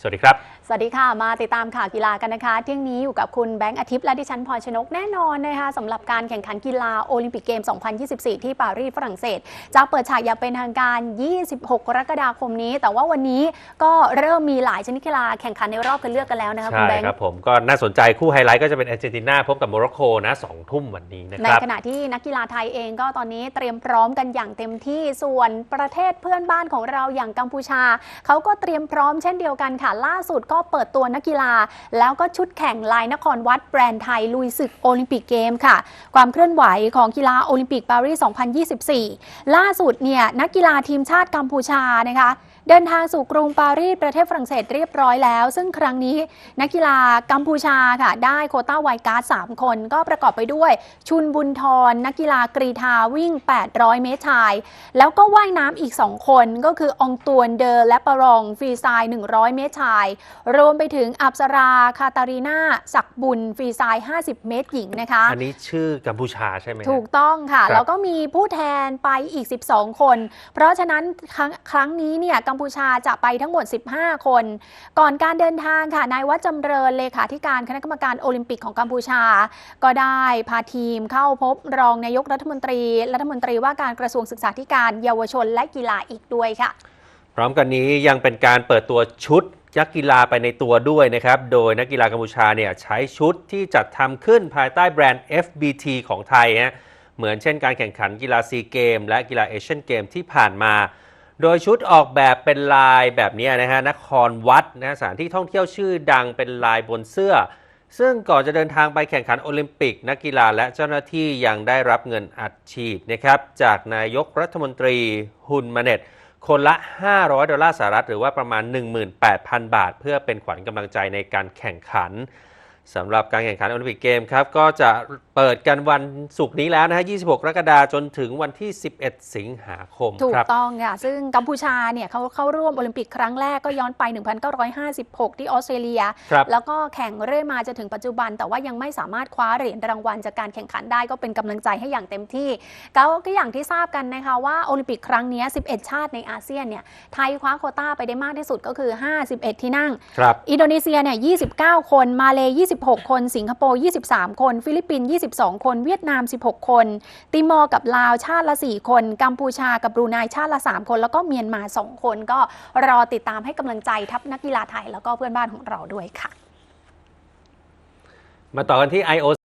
สวัสดีครับ วัสดีค่ะ มาติดตามข่าวกีฬากันนะคะ เที่ยงนี้อยู่กับคุณแบงค์อาทิตย์และดิฉันพลอยชนกแน่นอนนะคะสำหรับการแข่งขันกีฬาโอลิมปิกเกม 2024 ที่ปารีสฝรั่งเศสจะเปิดฉากอย่างเป็นทางการ 26 กรกฎาคมนี้ แต่ว่าวันนี้ก็เริ่มมีหลายชนิดกีฬาแข่งขันในรอบคัดเลือกกันแล้วนะคะคุใช่ณแบงค์ครับผมก็น่าสนใจคู่ไฮไลท์ก็จะเป็นอาร์เจนตินาพบกับโมร็อกโกนะสองทุ่มวันนี้นะในครับขณะที่นักกีฬาไทยเองก็ตอนนี้เตรียมพร้อมกันอย่างเต็มที่ส่วนประเทศเพื่อนบ้านของเราอย่างกัมพูชาเขาก็เตรียมพร้อมเช่นเดียวกันค่ะล่าสุดก็เปิดตัวนักกีฬา แล้วก็ชุดแข่งลายนครวัดแบรนด์ไทย ลุยศึกโอลิมปิกเกมค่ะ ความเคลื่อนไหวของกีฬาโอลิมปิกปารีส 2024 ล่าสุดเนี่ยนักกีฬาทีมชาติกัมพูชานะคะ เดินทางสู่กรุงปารีสประเทศฝรั่งเศสเรียบร้อยแล้ว ซึ่งครั้งนี้นักกีฬากัมพูชาค่ะได้โควต้าไวการ์ด3 คน ก็ประกอบไปด้วยชุนบุญทรนักกีฬากรีธาวิ่ง 800 เมตรชาย แล้วก็ว่ายน้ำอีก 2 คนก็คือองตวนเดอร์และปรองฟรีสไตล์100 เมตรชาย รวมไปถึงอับสราคาตารีนาศักดิ์บุญฟรีสไตล์50 เมตรหญิงนะคะอันนี้ชื่อกัมพูชาใช่ไหมฮะถูกต้องค่ะครับแล้วก็มีผู้แทนไปอีก 12 คน เพราะฉะนั้นครั้งครั้งนี้เนี่ยกัมพูชาจะไปทั้งหมด 15 คน ก่อนการเดินทางค่ะนายวัดจำเริญเลขาธิการคณะกรรมการโอลิมปิกของกัมพูชา ก็ได้พาทีมเข้าพบรองนายกรัฐมนตรี รัฐมนตรีว่าการกระทรวงศึกษาธิการเยาวชนและกีฬาอีกด้วยค่ะ พร้อมกันนี้ยังเป็นการเปิดตัวชุดยักกีฬาไปในตัวด้วยนะครับ โดยนักกีฬากัมพูชาเนี่ยใช้ชุดที่จัดทำขึ้นภายใต้แบรนด์ FBT ของไทยฮะเหมือนเช่นการแข่งขันกีฬาซีเกมและกีฬาเอเชียนเกมที่ผ่านมา โดยชุดออกแบบเป็นลายแบบนี้นะฮะนครวัดนะสถานที่ท่องเที่ยวชื่อดังเป็นลายบนเสื้อ ซึ่งก่อนจะเดินทางไปแข่งขันโอลิมปิก นักกีฬาและเจ้าหน้าที่ยังได้รับเงินอัดฉีดนะครับจากนายกรัฐมนตรีฮุนมาเน็ตคนละ 500 ดอลลาร์สหรัฐ หรือว่าประมาณ 18,000 บาท เพื่อเป็นขวัญกำลังใจในการแข่งขัน สำหรับการแข่งขันโอลิมปิกเกมครับ ก็จะเปิดกันวันศุกร์นี้แล้วนะฮะ 26 กรกฎาคมจนถึงวันที่ 11 สิงหาคมถูคกรับต้องค่ะ ซึ่งกัมพูชาเนี่ยเขาเข้าร่วมโอลิมปิกครั้งแรกก็ย้อนไป 1956 ที่ออสเตรเลียครับแล้วก็แข่งเรื่อยมาจนถึงปัจจุบัน แต่ว่ายังไม่สามารถคว้าเหรียญรางวัลจากการแข่งขันได้ก็เป็นกำลังใจให้อย่างเต็มที่ก็ก็อย่างที่ทราบกันนะคะว่าโอลิมปิกครั้งนี้ 11 ชาติในอาเซียนเนี่ยไทยคว้าโควต้าไปได้มากที่สุดก็คือ 51 ที่นั่งครับอินโดนีเซียเนี่ย 29 คน มาเล26 คน สิงคโปร์ 23 คน ฟิลิปปินส์ 22 คน เวียดนาม 16 คน ติมอร์กับลาวชาติละ 4 คน กัมพูชากับบรูไนชาติละ 3 คน แล้วก็เมียนมา 2 คน ก็รอติดตามให้กำลังใจทัพนักกีฬาไทย แล้วก็เพื่อนบ้านของเราด้วยค่ะ มาต่อกันที่ IOC